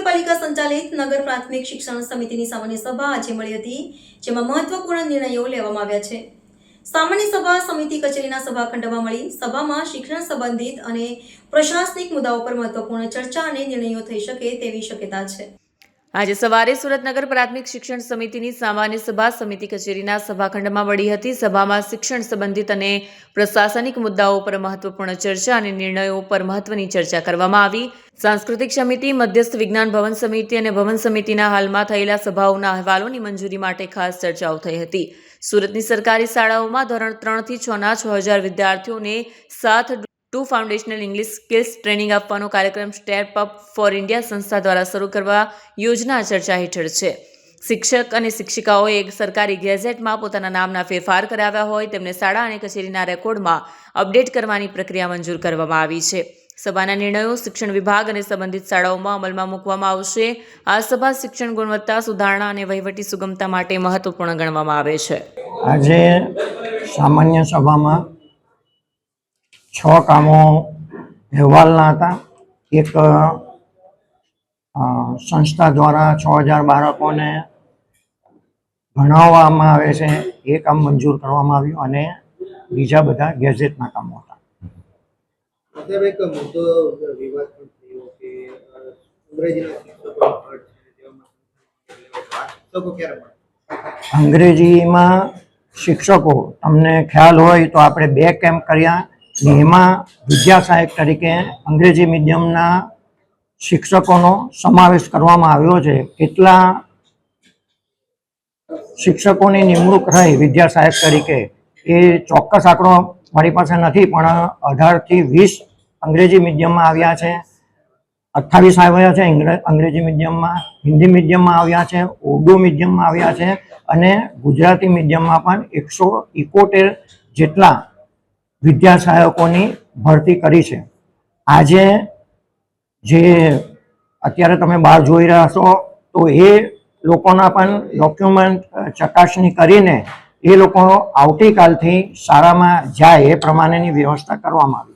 મહાનગરપાલિકા સંચાલિત નગર પ્રાથમિક શિક્ષણ સમિતિની સામાન્ય સભા આજે મળી હતી, જેમાં મહત્વપૂર્ણ નિર્ણયો લેવામાં આવ્યા છે. સામાન્ય સભા સમિતિ કચેરીના સભાખંડમાં મળી, સભામાં શિક્ષણ સંબંધિત અને પ્રશાસનિક મુદ્દાઓ પર મહત્વપૂર્ણ ચર્ચા અને નિર્ણયો થઈ શકે તેવી શક્યતા છે. આજે સવારે સુરતનગર પ્રાથમિક શિક્ષણ સમિતિની સામાન્ય સભા સમિતિ કચેરીના સભાખંડમાં મળી હતી. સભામાં શિક્ષણ સંબંધિત અને પ્રશાસનિક મુદ્દાઓ પર મહત્વપૂર્ણ ચર્ચા અને નિર્ણયો પર મહત્વની ચર્ચા કરવામાં આવી. સાંસ્કૃતિક સમિતિ, મધ્યસ્થ વિજ્ઞાન ભવન સમિતિ અને ભવન સમિતિના હાલમાં થયેલા સભાઓના અહેવાલોની મંજૂરી માટે ખાસ ચર્ચાઓ થઈ હતી. સુરતની સરકારી શાળાઓમાં ધોરણ ત્રણથી છના છ હજાર વિદ્યાર્થીઓને સાત to foundational English skills training આપવાનો કાર્યક્રમ સ્ટેપ અપ ફોર ઇન્ડિયા સંસ્થા દ્વારા શરૂ કરવા યોજના ચર્ચા હેઠળ છે. શિક્ષક અને શિક્ષિકાઓએ સરકારી ગેઝેટમાં પોતાના નામના ફેરફાર કરાવ્યા હોય તેમને શાળા અને કચેરીના રેકોર્ડમાં અપડેટ કરવાની પ્રક્રિયા મંજૂર કરવામાં આવી છે. સભાના નિર્ણયો શિક્ષણ વિભાગ અને સંબંધિત શાળાઓમાં અમલમાં મૂકવામાં આવશે. આ સભા શિક્ષણ ગુણવત્તા સુધારણા અને વહીવટી સુગમતા માટે મહત્વપૂર્ણ ગણવામાં આવે છે. આજે સામાન્ય સભામાં છ કામો અહેવાલના હતા. એક સંસ્થા દ્વારા છ હજાર બાળકોને ભણાવવામાં આવે છે. એ કામ મંજૂર કરવામાં આવ્યું અને બીજા બધા ગેજેટના કામો હતા. અંગ્રેજીમાં શિક્ષકો તમને ખ્યાલ હોય તો આપણે બે કેમ્પ કર્યા. ને એમાં વિદ્યા સહાયક તરીકે અંગ્રેજી મીડિયમના શિક્ષકોનો સમાવેશ કરવામાં આવ્યો છે. કેટલા શિક્ષકોની નિમણૂક થઈ વિદ્યા સહાયક તરીકે. એ ચોક્કસ આંકડો મારી પાસે નથી, પણ અઢારથી વીસ અંગ્રેજી મીડિયમમાં આવ્યા છે. અઠ્ઠાવીસ આવ્યા છે અંગ્રેજી મીડિયમમાં, હિન્દી મીડિયમમાં આવ્યા છે, ઉર્દુ મીડિયમમાં આવ્યા છે અને ગુજરાતી મીડિયમમાં પણ એકસો ઇકોતેર જેટલા વિદ્યા સહાયકોની ભરતી કરી છે. આજે જે અત્યારે તમે બહાર જોઈ રહ્યા છો, તો એ લોકોના પણ ડોક્યુમેન્ટ ચકાસણી કરીને એ લોકો આવતીકાલથી શાળામાં જાય એ પ્રમાણેની વ્યવસ્થા કરવામાં આવી.